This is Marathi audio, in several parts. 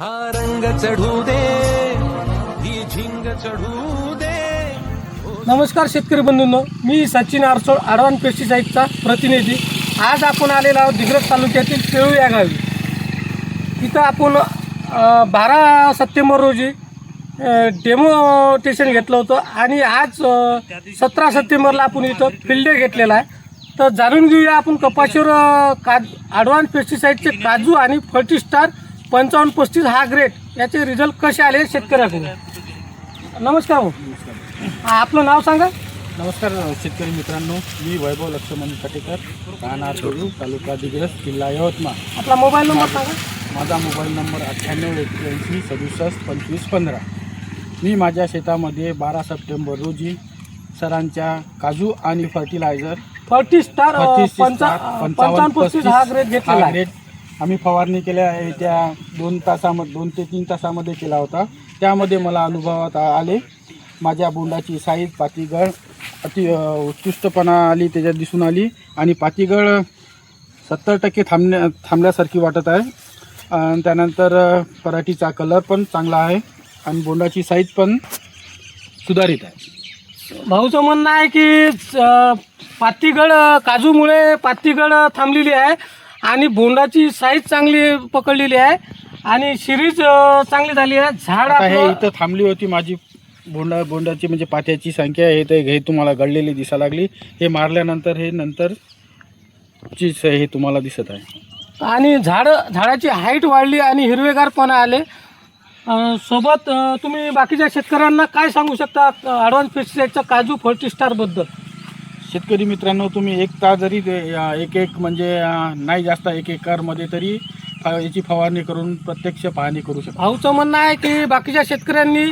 हा रंग चढू दे ही झिंग चढू दे. नमस्कार शेतकरी बंधूंनो मी सचिन आरसोळ आडवान पेस्टिसाईडचा प्रतिनिधी. आज आपण आलेलो आहोत दिग्रज तालुक्यातील केळू या गावी. इथं आपण अ, बारा सप्टेंबर रोजी डेमोटेशन घेतलं होतं आणि आज सतरा सप्टेंबरला आपण इथं फिल्ड डे घेतलेला आहे. तर जाणून घेऊया आपण कपाशीवर अ, काज आडवान पेस्टिसाईडचे काजू आणि फर्टिस्टार पंचावन्न पस्तीस हा ग्रेड याचे रिझल्ट कसे आले शेतकऱ्याकडून? नमस्कार हा, आपलं नाव सांगा. नमस्कार शेतकरी मित्रांनो. मी वैभव लक्ष्मण कटेकर राहणार करू तालुका दिग्रस जिल्हा यवतमाळ. आपला मोबाईल नंबर सांगा. माझा मोबाईल नंबर अठ्ठ्याण्णव एक्क्याऐंशी सदुसष्ट पंचवीस पंधरा. मी माझ्या शेतामध्ये बारा सप्टेंबर रोजी सरांच्या काजू आणि फर्टिलायझर फर्टी स्टार पंचावन्न पस्तीस हा ग्रेड घेतलेला आहे. ग्रेड आम्ही फवारणी केल्या त्या दोन तासामध्ये दोन ते तीन तासामध्ये केला होता. त्यामध्ये मला अनुभवात आले. माझ्या बोंडाची साईज पातीगळ अति उत्कृष्टपणा आली त्याच्यात दिसून आली. आणि पातीगळ सत्तर टक्के थांबण्या थांबल्यासारखी वाटत आहे. आणि त्यानंतर पराठीचा कलर पण चांगला आहे. आणि बोंडाची साईज पण सुधारित आहे. भाऊचं म्हणणं आहे की पातीगड काजूमुळे पातीगड थांबलेली आहे. आणि बोंडाची साईज चांगली पकडलेली आहे. आणि शिरीज चांगली झाली आहे. झाड आता हे आपलं- इथं थांबली होती माझी बोंडा बोंडाची म्हणजे पात्याची संख्या हे ते हे तुम्हाला गळलेली दिसा लागली. हे मारल्यानंतर हे नंतर ची स- हे तुम्हाला दिसत आहे. आणि झाड झाडाची हाईट वाढली आणि हिरवेगारपणा आले. अ, सोबत अ, तुम्ही बाकीच्या शेतकऱ्यांना काय सांगू शकता ॲडव्हान्स पेस्टिसाईडचा काजू फर्टिस्टारबद्दल शेतकरी मित्रांनो तुम्ही एक तास जरी एक एक म्हणजे नाही जास्त एक एकरमध्ये तरी याची फवारणी करून प्रत्यक्ष पाहणी करू शकता. भाऊचं म्हणणं आहे की बाकीच्या शेतकऱ्यांनी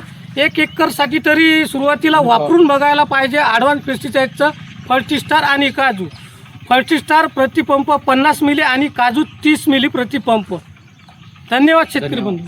एक एकरसाठी तरी सुरुवातीला वापरून बघायला पाहिजे ॲडव्हान्स पेस्टिसाईडचं फर्टिस्टार आणि काजू. फर्टिस्टार प्रतिपंप पन्नास मिली आणि काजू तीस मिली प्रतिपंप धन्यवाद शेतकरी बंधू.